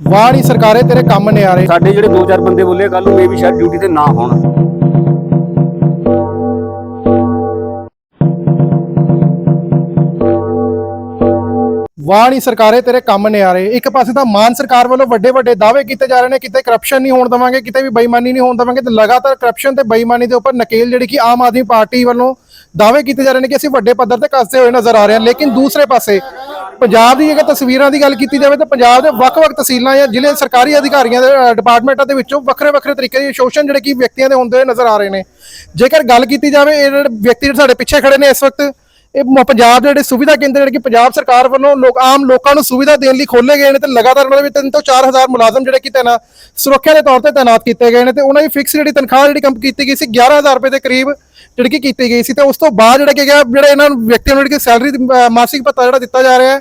ਵਾਹ ਨਹੀਂ ਸਰਕਾਰੇ ਤੇਰੇ ਕੰਮ ਨੇ ਆ ਰਹੇ ਸਾਡੇ ਜਿਹੜੇ ਦੋ ਚਾਰ ਬੰਦੇ ਬੋਲੇ ਕੱਲ ਨੂੰ ਵੀ ਸ਼ਾਇਦ ਡਿਊਟੀ ਤੇ ਨਾ ਹੋਣ। ਵਾਹ ਨਹੀਂ ਸਰਕਾਰੇ ਤੇਰੇ ਕੰਮ ਨੇ ਆ ਰਹੇ ਇੱਕ ਪਾਸੇ ਤਾਂ ਮਾਨ ਸਰਕਾਰ ਵੱਲੋਂ ਵੱਡੇ ਵੱਡੇ ਦਾਅਵੇ ਕੀਤੇ ਜਾ ਰਹੇ ਨੇ ਕਿਤੇ ਕਰਪਸ਼ਨ ਨਹੀਂ ਹੋਣ ਦਵਾਂਗੇ ਕਿਤੇ ਵੀ ਬੇਈਮਾਨੀ ਨਹੀਂ ਹੋਣ ਦਵਾਂਗੇ ਤੇ ਲਗਾਤਾਰ ਕਰਪਸ਼ਨ ਤੇ ਬੇਈਮਾਨੀ ਦੇ ਉੱਪਰ ਨਕੇਲ ਜਿਹੜੀ ਕਿ ਆਮ ਆਦਮੀ ਪਾਰਟੀ ਵੱਲੋਂ ਦਾਅਵੇ ਕੀਤੇ ਜਾ ਰਹੇ ਨੇ ਕਿ ਅਸੀਂ ਵੱਡੇ ਪੱਧਰ ਤੇ ਕੱਸਦੇ ਹੋਏ ਨਜ਼ਰ ਆ ਰਹੇ ਹਾਂ। ਲੇਕਿਨ ਦੂਸਰੇ ਪਾਸੇ ਪੰਜਾਬ ਦੀ ਜੇਕਰ ਤਸਵੀਰਾਂ ਦੀ ਗੱਲ ਕੀਤੀ ਜਾਵੇ ਤਾਂ ਪੰਜਾਬ ਦੇ ਵੱਖ-ਵੱਖ ਤਹਿਸੀਲਾਂ ਜਾਂ ਜ਼ਿਲ੍ਹੇ ਸਰਕਾਰੀ ਅਧਿਕਾਰੀਆਂ ਦੇ ਡਿਪਾਰਟਮੈਂਟਾਂ ਦੇ ਵਿੱਚੋਂ ਵੱਖਰੇ-ਵੱਖਰੇ ਤਰੀਕੇ ਦੇ ਸ਼ੋਸ਼ਣ ਜਿਹੜੇ ਕਿ ਵਿਅਕਤੀਆਂ ਦੇ ਹੁੰਦੇ ਨਜ਼ਰ ਆ ਰਹੇ ਨੇ। ਜੇਕਰ ਗੱਲ ਕੀਤੀ ਜਾਵੇ, ਇਹ ਜਿਹੜੇ ਵਿਅਕਤੀ ਜਿਹੜੇ ਸਾਡੇ ਪਿੱਛੇ ਖੜੇ ਨੇ ਇਸ ਵਕਤ, ਇਹ ਮ- ਪੰਜਾਬ ਦੇ ਜਿਹੜੇ ਸੁਵਿਧਾ ਕੇਂਦਰ ਜਿਹੜੇ ਕਿ ਪੰਜਾਬ ਸਰਕਾਰ ਵੱਲੋਂ ਲੋਕ, ਆਮ ਲੋਕਾਂ ਨੂੰ ਸੁਵਿਧਾ ਦੇਣ ਲਈ ਖੋਲੇ ਗਏ ਨੇ ਤੇ ਲਗਾਤਾਰ ਉਹਨਾਂ ਦੇ ਵਿੱਚ 3 ਤੋਂ 4000 ਮੁਲਾਜ਼ਮ ਜਿਹੜੇ ਕਿ ਤੈਨਾਤ ਸੁਰੱਖਿਆ ਦੇ ਤੌਰ ਤੇ ਤੈਨਾਤ ਕੀਤੇ ਗਏ ਨੇ ਤੇ ਉਹਨਾਂ ਦੀ ਫਿਕਸ ਜਿਹੜੀ ਤਨਖਾਹ ਜਿਹੜੀ ਕੰਮ ਕੀਤੀ ਗਈ ਸੀ 11000 ਰੁਪਏ ਦੇ ਕਰੀਬ ਜਿਹੜੀ ਕਿ ਕੀਤੀ ਗਈ ਸੀ ਤੇ ਉਸ ਤੋਂ ਬਾਅਦ ਜਿਹੜਾ ਕਿ ਗਿਆ ਜਿਹੜਾ ਇਹਨਾਂ ਨੂੰ ਵਿਅਕਤੀਆਂ ਨੂੰ ਜਿਹੜੀ ਕਿ ਸੈਲਰੀ ਮਾਸਿਕ ਭੱਤਾ ਜਿਹੜਾ ਦਿੱਤਾ ਜਾ ਰਿਹਾ ਹੈ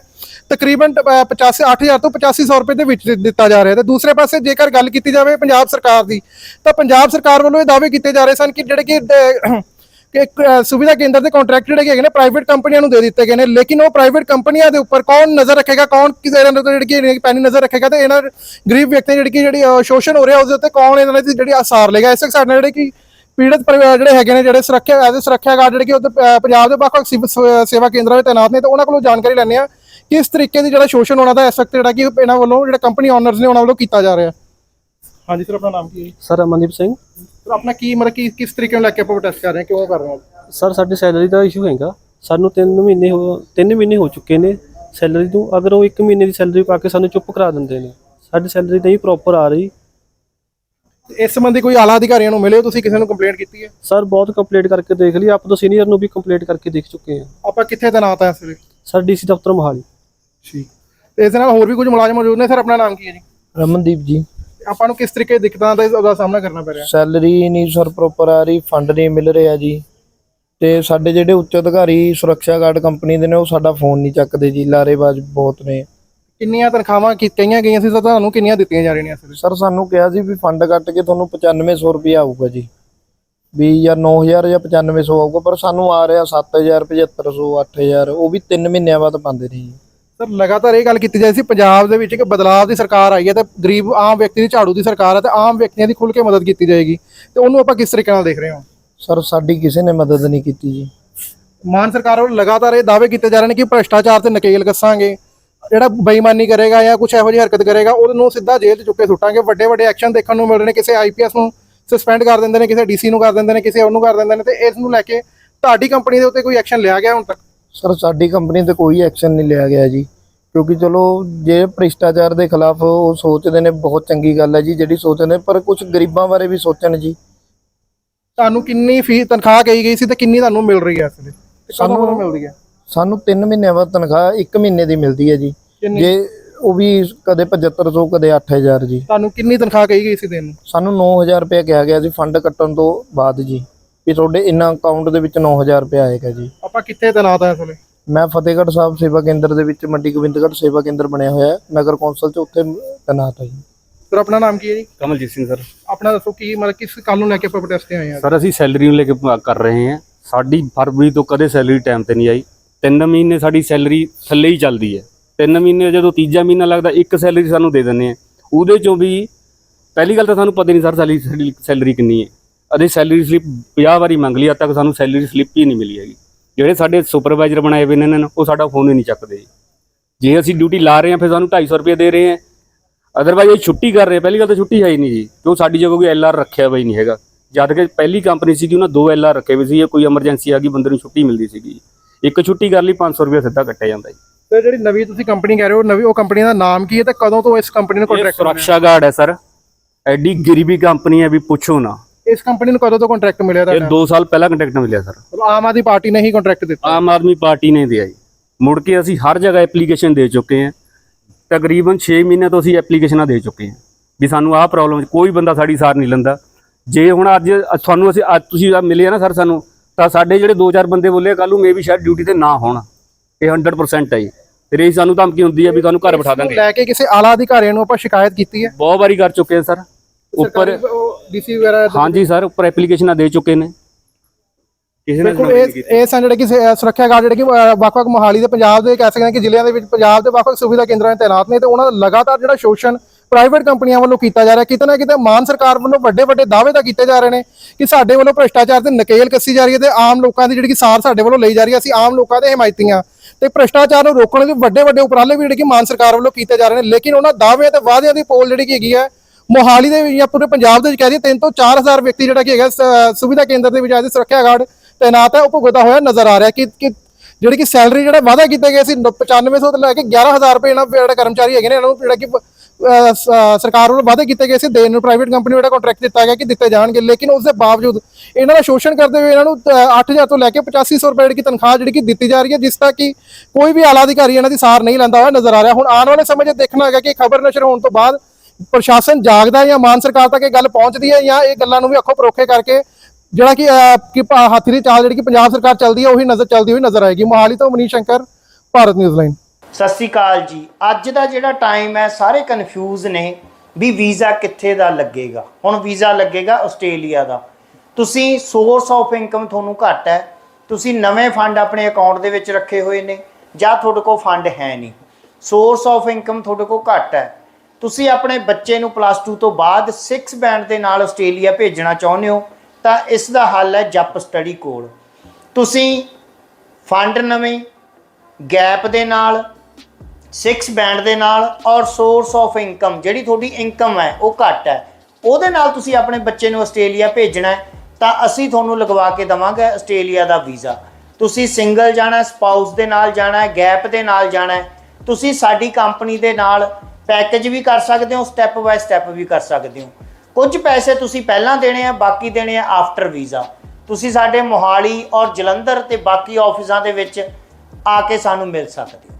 ਤਕਰੀਬਨ ਟ- ਅ, 85 8000 ਤੋਂ 8500 ਰੁਪਏ ਦੇ ਵਿੱਚ ਦਿੱਤਾ ਜਾ ਰਿਹਾ ਹੈ। ਤੇ ਦੂਸਰੇ ਪਾਸੇ ਜੇਕਰ ਗੱਲ ਕੀਤੀ ਜਾਵੇ ਪੰਜਾਬ ਸਰਕਾਰ ਦੀ ਤਾਂ ਪੰਜਾਬ ਸਰਕਾਰ ਵੱਲੋਂ ਇਹ ਦਾਅਵੇ ਕੀਤੇ ਜਾ ਰਹੇ ਸਨ ਕਿ ਜਿਹੜੇ ਕਿ ਕਿ ਸੁਵਿਧਾ ਕੇਂਦਰ ਦੇ ਕੰਟਰੈਕਟ ਜਿਹੜੇ ਕਿ ਹੈਗੇ ਨੇ ਪ੍ਰਾਈਵੇਟ ਕੰਪਨੀਆਂ ਨੂੰ ਦੇ ਦਿੱਤੇ ਗਏ ਨੇ। ਲੇਕਿਨ ਉਹ ਪ੍ਰਾਈਵੇਟ ਕੰਪਨੀਆਂ ਦੇ ਉੱਪਰ ਕੌਣ ਨਜ਼ਰ ਰੱਖੇਗਾ ਕੌਣ ਕਿਸੇ ਇਹਨਾਂ ਤੇ ਜਿਹੜੀ ਕਿ ਪੈਨੀ ਨਜ਼ਰ ਰੱਖੇਗਾ ਤੇ ਇਹਨਾਂ ਗਰੀਬ ਵਿਅਕਤੀ ਜਿਹੜੀ ਕਿ ਜਿਹੜੀ ਸ਼ੋਸ਼ਣ ਹੋ ਰਿਹਾ ਉਸ ਦੇ ਉੱਤੇ ਕੌਣ ਇਹਨਾਂ ਦੀ ਜਿਹੜੀ ਆਸਾਰ ਲੇਗਾ ਇਸ ਸਾਡੇ ਨਾਲ ਜਿਹੜੇ ਕਿ ਪੀੜਤ ਪਰਿਵਾਰ ਜਿਹੜੇ ਹੈਗੇ ਨੇ ਜਿਹੜੇ ਸੁਰੱਖਿਆ ਐਜ਼ ਸੁਰੱਖਿਆ ਗਾਰਡ ਜਿਹੜੇ ਕਿ ਉੱਧਰ, ਅ, ਪੰਜਾਬ ਦੇ ਵੱਖ-ਵੱਖ ਸਿਵ- ਕੇਂਦਰਾਂ ਵਿੱਚ ਤੈਨਾਤ ਨੇ ਤੇ ਉਹਨਾਂ ਕੋਲੋਂ ਜਾਣਕਾਰੀ ਲੈਣੇ ਆ ਕਿ ਇਸ ਤਰੀਕੇ ਦੀ ਜਿਹੜਾ ਸ਼ੋਸ਼ਣ ਹੋਣਾ ਦਾ ਇਸ ਵਕਤ ਜਿਹੜਾ ਕਿ ਇਹਨਾਂ ਵੱਲੋਂ ਜਿਹੜਾ ਕੰਪਨੀ ਓਨਰਸ ਨੇ ਉਹਨਾਂ ਵੱਲੋਂ ਕੀਤਾ ਜਾ ਰਿਹਾ। ਹਾਂਜੀ ਸਰ ਆਪਣਾ ਨਾਮ ਕੀ ਹੈ ਸਰ ਅਮਨਦੀਪ ਸਿੰਘ। ਸਰ ਆਪਣਾ ਕੀ ਮਤਲਬ ਕੀ ਕਿਸ ਤਰੀਕੇ ਨਾਲ ਲੈ ਕੇ ਆਪਾਂ ਪ੍ਰੋਟੈਸਟ ਕਰ ਰਹੇ ਹਾਂ ਕਿਉਂ ਕਰ ਰਹੇ ਹਾਂ? ਸਰ ਸਾਡੇ ਸੈਲਰੀ ਦਾ ਇਸ਼ੂ ਹੈਗਾ। ਸਾਨੂੰ 3 ਮਹੀਨੇ ਹੋ 3 ਮਹੀਨੇ ਹੋ ਚੁੱਕੇ ਨੇ ਸੈਲਰੀ ਤੋਂ। ਅਗਰ ਉਹ 1 ਮਹੀਨੇ ਦੀ ਸੈਲਰੀ ਪਾ ਕੇ ਸਾਨੂੰ ਚੁੱਪ ਕਰਾ ਦਿੰਦੇ ਨੇ ਸਾਡੀ ਸੈਲਰੀ ਨਹੀਂ ਪ੍ਰੋਪਰ ਆ ਰਹੀ। ਇਸ ਸੰਬੰਧੀ ਕੋਈ ਆਲਾ ਅਧਿਕਾਰੀਆਂ ਨੂੰ ਮਿਲੇ ਹੋ? ਤੁਸੀਂ ਕਿਸੇ ਨੂੰ ਕੰਪਲੇਂਟ ਕੀਤੀ ਹੈ? ਸਰ ਬਹੁਤ ਕੰਪਲੀਟ ਕਰਕੇ ਦੇਖ ਲਈ। ਆਪ ਤੋਂ ਸੀਨੀਅਰ ਨੂੰ ਵੀ ਕੰਪਲੀਟ ਕਰਕੇ ਦੇਖ ਚੁੱਕੇ ਹਾਂ। ਆਪਾਂ ਕਿੱਥੇ ਤੈਨਾਤ ਆ ਇਸ ਵੇਲੇ? ਸਰ ਡੀਸੀ ਦਫ਼ਤਰ ਮੋਹਾਲੀ। ਠੀਕ। ਤੇ ਇਸ ਨਾਲ ਹੋਰ ਵੀ ਕੁਝ ਮੁਲਾਜ਼ਮ ਮੌਜੂਦ ਨੇ? ਸਰ ਆਪਣਾ ਨਾਮ ਕੀ ਹੈ ਜੀ? ਰਮਨਦੀਪ ਜੀ। ਆਪਾਂ ਨੂੰ ਕਿਸ ਤਰੀਕੇ ਦੀ ਦਿੱਕਤਾਂ ਦਾ ਦਾ ਸਾਹਮਣਾ ਕਰਨਾ ਪੈ ਰਿਹਾ? ਸੈਲਰੀ ਨਹੀਂ ਸਰ ਪ੍ਰੋਪਰ ਆ ਰਹੀ। ਫੰਡ ਨਹੀਂ ਮਿਲ ਰਿਹਾ ਜੀ। ਤੇ ਸਾਡੇ ਜਿਹੜੇ ਉੱਚ ਅਧਿਕਾਰੀ ਸੁਰੱਖਿਆ ਗਾਰਡ ਕੰਪਨੀ ਦੇ ਨੇ ਉਹ ਸਾਡਾ ਫੋਨ ਨਹੀਂ ਚੱਕਦੇ ਜੀ। ਲਾਰੇਬਾਜ਼ ਬਹੁਤ ਨੇ। ਕਿੰਨੀਆਂ ਤਨਖਾਹਾਂ ਕੀ- ਕਹੀਆਂ ਗਈਆਂ ਸੀ ਤਾਂ ਤੁਹਾਨੂੰ ਕਿੰਨੀਆਂ ਦਿੱਤੀਆਂ ਜਾ ਰਹੀਆਂ ਵੇਲੇ ਸਰ ਸਾਨੂੰ ਕਿਹਾ ਸੀ ਵੀ ਫੰਡ ਕੱਟ ਕੇ ਤੁਹਾਨੂੰ 9500 ਰੁਪਏ ਆਊਗਾ ਜੀ। ਵੀ ਜਾਂ 9000 ਜਾਂ 9500 ਆਊਗਾ ਪਰ ਸਾਨੂੰ ਆ ਰਿਹਾ 7000 7500 8000 ਉਹ ਵੀ 3 ਮਹੀਨਿਆਂ ਬਾਅਦ ਪਾਉਂਦੇ ਨੇ ਜੀ। ਸਰ ਲਗਾਤਾਰ ਇਹ ਗੱਲ ਕੀਤੀ ਜਾਈ ਸੀ ਪੰਜਾਬ ਦੇ ਵਿੱਚ ਇੱਕ ਬਦਲਾਅ ਦੀ ਸਰਕਾਰ ਆਈ ਹੈ ਤੇ ਗਰੀਬ ਆਮ ਵਿਅਕਤੀ ਦੀ ਝਾੜੂ ਦੀ ਸਰਕਾਰ ਹੈ ਤੇ ਆਮ ਵਿਅਕਤੀਆਂ ਦੀ ਖੁੱਲ ਕੇ ਮਦਦ ਕੀਤੀ ਜਾਏਗੀ। ਤੇ ਉਹਨੂੰ ਆਪਾਂ ਕਿਸ ਤਰੀਕੇ ਨਾਲ ਦੇਖ ਰਹੇ ਹਾਂ? ਸਰ ਸਾਡੀ ਕਿਸੇ ਨੇ ਮਦਦ ਨਹੀਂ ਕੀਤੀ ਜੀ। ਮਾਨ ਸਰਕਾਰ ਵੱਲੋਂ ਲਗਾਤਾਰ ਇਹ ਦਾਅਵੇ ਕੀਤੇ ਜਾ ਰਹੇ ਨੇ ਕਿ ਭ੍ਰਸ਼ਟਾਚਾਰ ਤੇ ਨਕੇਲ ਕੱਸਾਂਗੇ। ਜਿਹੜਾ ਬੇਈਮਾਨੀ ਕਰੇਗਾ ਜਾਂ ਕੁਝ ਇਹੋ ਜਿਹੀ ਹਰਕਤ ਕਰੇਗਾ ਉਹਨੂੰ ਸਿੱਧਾ ਜੇਲ੍ਹ 'ਚ ਚੁੱਕੇ ਸੁੱਟਾਂਗੇ। ਵੱਡੇ ਵੱਡੇ ਐਕਸ਼ਨ ਦੇਖਣ ਨੂੰ ਮਿਲ ਰਹੇ ਨੇ। ਕਿਸੇ ਆਈਪੀਐਸ ਨੂੰ ਸਸਪੈਂਡ ਕਰ ਦਿੰਦੇ ਨੇ ਕਿਸੇ ਡੀਸੀ ਨੂੰ ਕਰ ਦਿੰਦੇ ਨੇ ਕਿਸੇ ਉਹਨੂੰ ਕਰ ਦਿੰਦੇ ਨੇ ਤੇ ਇਸ ਨੂੰ ਲੈ ਕੇ ਤੁਹਾਡੀ ਕੰਪਨੀ ਦੇ ਉੱਤੇ ਕੋਈ ਐਕਸ਼ਨ ਲਿਆ ਗਿਆ ਹੁਣ ਤੱਕ? ਸਰ ਸਾਡੀ ਕੰਪਨੀ ਤੇ ਕੋਈ ਐਕਸ਼ਨ ਨਹੀਂ ਲਿਆ ਗਿਆ ਜੀ। ਕਿਉਂਕਿ ਚਲੋ ਜੇ ਭ੍ਰਿਸ਼ਟਾਚਾਰ ਦੇ ਖਿਲਾਫ ਉਹ ਸੋਚਦੇ ਨੇ ਬਹੁਤ ਚੰਗੀ ਗੱਲ ਹੈ ਜੀ ਜਿਹੜੀ ਸੋਚਦੇ ਨੇ ਪਰ ਕੁਝ ਗਰੀਬਾਂ ਬਾਰੇ ਵੀ ਸੋਚਣ ਜੀ। ਤੁਹਾਨੂੰ ਕਿੰਨੀ ਫੀਸ ਤਨਖਾਹ ਕਹੀ ਗਈ ਸੀ ਤੇ ਕਿੰਨੀ ਤੁਹਾਨੂੰ ਮਿਲ ਰਹੀ ਹੈ ਇਸ ਵੇਲੇ? ਸਾਨੂੰ- ਕਦੋਂ ਮਿਲਦੀ ਹੈ? ਸਾਨੂੰ 3 ਮਹੀਨਿਆਂ ਬਾਅਦ ਤਨਖਾਹ 1 ਮਹੀਨੇ ਦੀ ਮਿਲਦੀ ਹੈ ਜੀ। ਕਿੰਨੀ? ਜੇ ਉਹ ਵੀ ਕਦੇ 7500 ਕਦੇ 8000 ਜੀ। ਤੁਹਾਨੂੰ ਕਿੰਨੀ ਤਨਖਾਹ ਕਹੀ ਗਈ ਸੀ ਦਿਨ ਨੂੰ? ਸਾਨੂੰ 9000 ਰੁਪਏ ਕਿਹਾ ਗਿਆ ਸੀ ਫੰਡ ਕੱਟਣ ਤੋਂ ਬਾਅਦ ਜੀ। ਵੀ ਤੁਹਾਡੇ ਇੰਨਾ ਅਕਾਊਂਟ ਦੇ ਵਿੱਚ 9000 ਰੁਪਏ ਆਏਗਾ ਜੀ। ਆਪਾਂ ਕਿੱਥੇ ਤੈਨਾਤ ਆ ਇਸ ਵੇਲੇ? ਮੈਂ ਫਤਿਹਗੜ੍ਹ ਸਾਹਿਬ ਸੇਵਾ ਕੇਂਦਰ ਦੇ ਵਿੱਚ ਮੰਡੀ ਗੋਬਿੰਦਗੜ੍ਹ ਸੇਵਾ ਕੇਂਦਰ ਬਣਿਆ ਹੋਇਆ ਹੈ। ਨਗਰ ਕੌਂਸਲ 'ਚ ਉੱਥੇ ਤੈਨਾਤ ਹੈ ਜੀ। ਸਰ ਆਪਣਾ ਨਾਮ ਕੀ ਹੈ ਜੀ? ਕਮਲਜੀਤ ਸਿੰਘ ਸਰ। ਆਪਣਾ ਦੱਸੋ ਕੀ ਮਤਲਬ ਕਿਸ ਕੱਲ ਨੂੰ ਲੈ ਕੇ ਆਪਾਂ ਪ੍ਰੋਟੈਸਟ ਤੇ ਆਏ ਆ? ਸਰ ਅਸੀਂ ਸੈਲਰੀ ਨੂੰ ਲੈ ਕੇ ਪ- ਕਰ ਰਹੇ ਹਾਂ। ਸਾਡੀ ਫਰਵਰੀ ਤੋਂ ਕਦੇ ਸੈਲਰੀ ਟਾਈਮ ਤੇ ਨਹੀਂ ਆਈ। ਤਿੰਨ ਮਹੀਨੇ ਸਾਡੀ ਸੈਲਰੀ ਥੱਲੇ ਹੀ ਚੱਲਦੀ ਹੈ। ਤਿੰਨ ਮਹੀਨੇ ਜਦੋਂ ਤੀਜਾ ਮਹੀਨਾ ਲੱਗਦਾ, ਇੱਕ ਸੈਲਰੀ ਸਾਨੂੰ ਦੇ ਦਿੰਦੇ ਆ ਉਹਦੇ ਚੋਂ ਵੀ ਪਹਿਲੀ ਗੱਲ ਤਾਂ ਸਾਨੂੰ ਪਤਾ ਨਹੀਂ ਸਰ ਸਾਡੀ ਸਾਡੀ ਸੈਲਰੀ ਕਿੰਨੀ ਹੈ। ਅਦੇ ਸੈਲਰੀ ਸਲਿੱਪ 50 ਵਾਰੀ ਮੰਗ ਲਈ, ਅੱਜ ਤੱਕ ਸਾਨੂੰ ਸੈਲਰੀ ਸਲਿੱਪ ਹੀ ਨਹੀਂ ਮਿਲੀ ਹੈਗੀ। ਜਿਹੜੇ ਸਾਡੇ ਸੁਪਰਵਾਈਜ਼ਰ ਬਣਾਏ ਹੋਏ ਨੇ ਇਹਨਾਂ ਨੇ, ਉਹ ਸਾਡਾ ਫੋਨ ਹੀ ਨਹੀਂ ਚੱਕਦੇ। ਜੇ ਅਸੀਂ ਡਿਊਟੀ ਲਾ ਰਹੇ ਹਾਂ, ਫਿਰ ਸਾਨੂੰ 250 ਰੁਪਏ ਦੇ ਰਹੇ ਹੈ। ਅਦਰਵਾਈਜ਼ ਇਹ ਛੁੱਟੀ ਕਰ ਰਹੇ ਪਹਿਲੀ ਗੱਲ ਤਾਂ ਛੁੱਟੀ ਹੈ ਹੀ ਨਹੀਂ ਜੀ। ਕਿਉਂ ਸਾਡੀ ਜਗ੍ਹਾ ਕੋਈ ਐਲਆਰ ਰੱਖਿਆ ਹੋਇਆ ਹੀ ਨਹੀਂ ਹੈਗਾ। ਜਦ ਕਿ ਪਹਿਲੀ ਕੰਪਨੀ ਸੀਗੀ, ਉਹਨਾਂ ਦੋ ਐਲਆਰ ਰੱਖੇ ਹੋਏ ਸੀ। ਕੋਈ ਐਮਰਜੈਂਸੀ ਆ ਗਈ, ਬੰਦੇ ਨੂੰ ਛੁੱਟੀ ਮਿਲਦੀ ਸੀਗੀ। ਇੱਕ ਛੁੱਟੀ ਕਰ ਲਈ 500 ਰੁਪਏ ਸਿੱਧਾ ਕੱਟਿਆ ਜਾਂਦਾ ਜੀ। ਤੇ ਜਿਹੜੀ ਨਵੀਂ ਤੁਸੀਂ ਕੰਪਨੀ ਕਹਿ ਰਹੇ ਹੋ ਨਵੀਂ ਉਹ ਕੰਪਨੀ ਦਾ ਨਾਮ ਕੀ ਹੈ ਤੇ ਕਦੋਂ ਤੋਂ ਇਸ ਕੰਪਨੀ ਨੂੰ ਇਹ ਕੰਟਰੈਕਟ ਸੁਰੱਖਿਆ ਗਾਰਡ ਹੈ ਸਰ। ਐਡੀ ਗਰੀਬੀ ਕੰਪਨੀ ਹੈ ਵੀ ਪੁੱਛੋ ਨਾ। ਇਸ ਕੰਪਨੀ ਨੂੰ ਕਦੋਂ ਤੋਂ ਕੰਟਰੈਕਟ ਮਿਲਿਆ ਇਹ ਤੁਹਾਡਾ? 2 ਸਾਲ ਪਹਿਲਾਂ ਕੰਟੈਕਟ ਮਿਲਿਆ ਸਰ। ਆਮ ਆਦਮੀ ਪਾਰਟੀ ਨੇ ਹੀ ਕੰਟਰੈਕਟ ਦਿੱਤਾ। ਆਮ ਆਦਮੀ ਪਾਰਟੀ ਨੇ ਦਿਆ ਜੀ। ਮੁੜ ਕੇ ਅਸੀਂ ਹਰ ਜਗ੍ਹਾ ਐਪਲੀਕੇਸ਼ਨ ਦੇ ਚੁੱਕੇ ਹਾਂ। ਤਕਰੀਬਨ 6 ਮਹੀਨੇ ਤੋਂ ਅਸੀਂ ਐਪਲੀਕੇਸ਼ਨਾਂ ਦੇ ਚੁੱਕੇ ਹਾਂ। ਵੀ ਸਾਨੂੰ ਆਹ ਪ੍ਰੋਬਲਮ ਕੋਈ ਬੰਦਾ ਸਾਡੀ ਸਾਰ ਨਹੀਂ ਲੈਂਦਾ। ਜੇ ਹੁਣ ਅੱਜ ਤੁਹਾਨੂੰ ਅਸੀਂ ਅੱਜ ਤੁਸੀਂ ਆ ਮਿਲੇ ਆ ਨਾ ਸਰ ਸਾਨੂੰ ਤਾਂ ਸਾਡੇ ਜਿਹੜੇ ਦੋ ਚਾਰ ਬੰਦੇ ਬੋਲੇ ਕੱਲ ਨੂੰ ਮੇਬੀ ਸ਼ਾਇਦ ਡਿਊਟੀ ਤੇ ਨਾ ਹੋਣ। ਇਹ 100% ਹੈ ਜੀ। ਫਿਰ ਇਹ ਸਾਨੂੰ ਧਮਕੀ ਹੁੰਦੀ ਹੈ ਵੀ ਤੁਹਾਨੂੰ ਘਰ ਬਿਠਾ ਦਾਂਗੇ। ਲੈ ਕੇ ਕਿਸੇ ਆਲਾ ਅਧਿਕਾਰੀਆਂ ਨੂੰ ਆਪਾਂ ਸ਼ਿਕਾਇਤ ਕੀਤੀ ਹੈ? ਬਹੁਤ ਵਾਰੀ ਕਰ ਚੁੱਕੇ ਹਾਂ ਸਰ। ਉੱਪਰ ਡੀਸੀ ਵਗੈਰਾ ਹਾਂਜੀ ਸਰ ਉੱਪਰ ਐਪਲੀਕੇਸ਼ਨਾਂ ਦੇ ਚੁੱਕੇ ਨੇ। ਕਿਸੇ ਨੇ ਬਿਲਕੁਲ ਇਹ ਇਹ ਸਨ ਜਿਹੜੇ ਕਿ ਸ- ਸੁਰੱਖਿਆ ਗਾਰਡ ਜਿਹੜੇ ਕਿ ਅ, ਵੱਖ-ਵੱਖ ਮੋਹਾਲੀ ਦੇ ਪੰਜਾਬ ਦੇ ਕਹਿ ਸਕਦੇ ਹਾਂ ਕਿ ਜ਼ਿਲ੍ਹਿਆਂ ਦੇ ਵਿੱਚ ਪੰਜਾਬ ਦੇ ਵੱਖ-ਵੱਖ ਸੁਵਿਧਾ ਕੇਂਦਰਾਂ 'ਤੇ ਤੈਨਾਤ ਨੇ ਤੇ ਉਹਨਾਂ ਦਾ ਲਗਾਤਾਰ ਜਿਹੜਾ ਸ਼ੋਸ਼ਣ ਪ੍ਰਾਈਵੇਟ ਕੰਪਨੀਆਂ ਵੱਲੋਂ ਕੀਤਾ ਜਾ ਰਿਹਾ ਕਿਤੇ ਨਾ ਕਿਤੇ ਮਾਨ ਸਰਕਾਰ ਵੱਲੋਂ ਵੱਡੇ ਵੱਡੇ ਦਾਅਵੇ ਤਾਂ ਕੀਤੇ ਜਾ ਰਹੇ ਨੇ ਕਿ ਸਾਡੇ ਵੱਲੋਂ ਭ੍ਰਿਸ਼ਟਾਚਾਰ ਤੇ ਨਕੇਲ ਕੱਸੀ ਜਾ ਰਹੀ ਹੈ ਤੇ ਆਮ ਲੋਕਾਂ ਦੀ ਜਿਹੜੀ ਕਿ ਸਾਰ ਸਾਡੇ ਵੱਲੋਂ ਲਈ ਜਾ ਰਹੀ ਹੈ ਅਸੀਂ ਆਮ ਲੋਕਾਂ ਦੇ ਹਮਾਇਤੀਆਂ ਤੇ ਭ੍ਰਿਸ਼ਟਾਚਾਰ ਨੂੰ ਰੋਕਣ ਦੇ ਵੱਡੇ ਵੱਡੇ ਉਪਰਾਲੇ ਵੀ ਜਿਹੜੇ ਕਿ ਮਾਨ ਸਰਕਾਰ ਵੱਲੋਂ ਕੀਤੇ ਜਾ ਰਹੇ ਨੇ ਲੇਕਿਨ ਉਹਨਾਂ ਦਾਅਵਿਆਂ ਤੇ ਵਾਅਦਿਆਂ ਦੀ ਪੋਲ ਜਿਹੜੀ ਕਿ ਹੈਗੀ ਹੈ ਮੋਹਾਲੀ ਦੇ ਵਿੱਚ ਜਾਂ ਪੂਰੇ ਪੰਜਾਬ ਦੇ ਵਿੱਚ ਕਹਿ ਦਈਏ 3 ਤੋਂ 4000 ਵਿਅਕਤੀ ਜਿਹੜਾ ਕਿ ਹੈਗਾ ਸ- ਸੁਵਿਧਾ ਕੇਂਦਰ ਦੇ ਵਿੱਚ ਅੱਜ ਸੁਰੱਖਿਆ ਗਾਰਡ ਤਾਇਨਾਤ ਹੈ ਉਹ ਭੁਗਤਦਾ ਹੋਇਆ ਨਜ਼ਰ ਆ ਰਿਹਾ ਕਿ ਕਿ ਜਿਹੜੀ ਕਿ ਸੈਲਰੀ ਜਿਹੜਾ ਵਾਅਦਾ ਕੀਤਾ ਗਿਆ ਸੀ 9500 ਤੋਂ ਲੈ ਕੇ 11000 ਰੁਪਏ ਇਹਨਾਂ ਜਿਹੜੇ ਕਰਮਚਾਰੀ ਹੈਗੇ ਨੇ ਇਹਨਾਂ ਨੂੰ ਜਿਹੜਾ ਕਿ ਸਰਕਾਰ ਵੱਲੋਂ ਵਾਅਦੇ ਕੀਤੇ ਗਏ ਸੀ ਦੇਣ ਨੂੰ ਪ੍ਰਾਈਵੇਟ ਕੰਪਨੀ ਜਿਹੜਾ ਕੰਟਰੈਕਟ ਦਿੱਤਾ ਗਿਆ ਕਿ ਦਿੱਤੇ ਜਾਣਗੇ ਲੇਕਿਨ ਉਸ ਦੇ ਬਾਵਜੂਦ ਇਹਨਾਂ ਦਾ ਸ਼ੋਸ਼ਣ ਕਰਦੇ ਹੋਏ ਇਹਨਾਂ ਨੂੰ ਅਹ, 8000 ਤੋਂ ਲੈ ਕੇ 8500 ਰੁਪਏ ਜਿਹੜੀ ਕਿ ਤਨਖਾਹ ਜਿਹੜੀ ਕਿ ਦਿੱਤੀ ਜਾ ਰਹੀ ਹੈ ਜਿਸ ਦਾ ਕਿ ਕੋਈ ਵੀ ਆਲਾ ਅਧਿਕਾਰੀ ਇਹਨਾਂ ਦੀ ਸਾਰ ਨਹੀਂ ਲੈਂਦਾ ਹੋਇਆ ਨਜ਼ਰ ਆ ਰਿਹਾ। ਹੁਣ ਆਉਣ ਵਾਲੇ ਸਮੇਂ 'ਚ ਦੇਖਣਾ ਹੈਗਾ ਕਿ ਖਬਰ ਨਸ਼ਰ ਹੋਣ ਤੋਂ ਬਾਅਦ ਪ੍ਰਸ਼ਾਸਨ ਜਾਗਦਾ ਜਾਂ ਮਾਨ ਸਰਕਾਰ ਤੱਕ ਇਹ ਗੱਲ ਪਹੁੰਚਦੀ ਹੈ ਜਾਂ ਇਹ ਗੱਲਾਂ ਨੂੰ ਵੀ ਅੱਖੋਂ ਪਰੋਖੇ ਕਰਕੇ ਜਿਹੜਾ ਕਿ ਕਿ ਹਾਥੀ ਦੀ ਚਾਲ ਜਿਹੜੀ ਕਿ ਪੰਜਾਬ ਸਰਕਾਰ ਚੱਲਦੀ ਹੈ ਉਹੀ ਨਜ਼ਰ, ਚੱਲਦੀ ਹੋਈ ਨਜ਼ਰ ਆਏਗੀ। ਮੋਹਾਲੀ ਤੋਂ ਮਨੀਸ਼ ਸ਼ੰਕਰ, ਭਾਰਤ ਨਿਊਜ਼ ਲਾਈਨ। ਸਤਿ ਸ੍ਰੀ ਅਕਾਲ ਜੀ। ਅੱਜ ਦਾ ਜਿਹੜਾ ਟਾਈਮ ਹੈ, ਸਾਰੇ ਕਨਫਿਊਜ਼ ਨੇ ਵੀ ਵੀਜ਼ਾ ਕਿੱਥੇ ਦਾ ਲੱਗੇਗਾ। ਹੁਣ ਵੀਜ਼ਾ ਲੱਗੇਗਾ ਆਸਟ੍ਰੇਲੀਆ ਦਾ। ਤੁਸੀਂ ਸੋਰਸ ਆਫ ਇਨਕਮ ਤੁਹਾਨੂੰ ਘੱਟ ਹੈ। ਤੁਸੀਂ ਨਵੇਂ ਫੰਡ ਆਪਣੇ ਅਕਾਊਂਟ ਦੇ ਵਿੱਚ ਰੱਖੇ ਹੋਏ ਨੇ, ਜਾਂ ਤੁਹਾਡੇ ਕੋਲ ਫੰਡ ਹੈ ਨਹੀਂ। ਸੋਰਸ ਆਫ ਇਨਕਮ ਤੁਹਾਡੇ ਕੋਲ ਘੱਟ ਹੈ। ਤੁਸੀਂ ਆਪਣੇ ਬੱਚੇ ਨੂੰ ਪਲੱਸ 2 ਤੋਂ ਬਾਅਦ 6 ਬੈਂਡ ਦੇ ਨਾਲ ਆਸਟ੍ਰੇਲੀਆ ਭੇਜਣਾ ਚਾਹੁੰਦੇ ਹੋ। ਤਾਂ ਇਸ ਦਾ ਹੱਲ ਹੈ ਜੱਪ ਸਟੱਡੀ ਕੋਡ ਤੁਸੀਂ ਫੰਡ ਨਵੇਂ, ਗੈਪ ਦੇ ਨਾਲ 6 ਬੈਂਡ ਦੇ ਨਾਲ ਔਰ ਸੋਰਸ ਆਫ ਇਨਕਮ ਜਿਹੜੀ ਤੁਹਾਡੀ ਇਨਕਮ ਹੈ, ਉਹ ਘੱਟ ਹੈ। ਉਹਦੇ ਨਾਲ ਤੁਸੀਂ ਆਪਣੇ ਬੱਚੇ ਨੂੰ ਆਸਟ੍ਰੇਲੀਆ ਭੇਜਣਾ ਹੈ, ਤਾਂ ਅਸੀਂ ਤੁਹਾਨੂੰ ਲਗਵਾ ਕੇ ਦਵਾਂਗੇ ਆਸਟ੍ਰੇਲੀਆ ਦਾ ਵੀਜ਼ਾ। ਤੁਸੀਂ ਸਿੰਗਲ ਜਾਣਾ ਸਪਾਊਸ ਦੇ ਨਾਲ ਜਾਣਾ ਹੈ, ਗੈਪ ਦੇ ਨਾਲ ਜਾਣਾ ਹੈ। ਤੁਸੀਂ ਸਾਡੀ ਕੰਪਨੀ ਦੇ ਨਾਲ ਪੈਕੇਜ ਵੀ ਕਰ ਸਕਦੇ ਹੋ ਸਟੈਪ ਬਾਏ ਸਟੈਪ ਵੀ ਕਰ ਸਕਦੇ ਹੋ। ਕੁਝ ਪੈਸੇ ਤੁਸੀਂ ਪਹਿਲਾਂ ਦੇਣੇ ਆ, ਬਾਕੀ ਦੇਣੇ ਆ ਆਫਟਰ ਵੀਜ਼ਾ ਤੁਸੀਂ ਸਾਡੇ ਮੋਹਾਲੀ ਔਰ ਜਲੰਧਰ ਤੇ ਬਾਕੀ ਆਫਿਸਾਂ ਦੇ ਵਿੱਚ ਆ ਕੇ ਸਾਨੂੰ ਮਿਲ ਸਕਦੇ ਹੋ।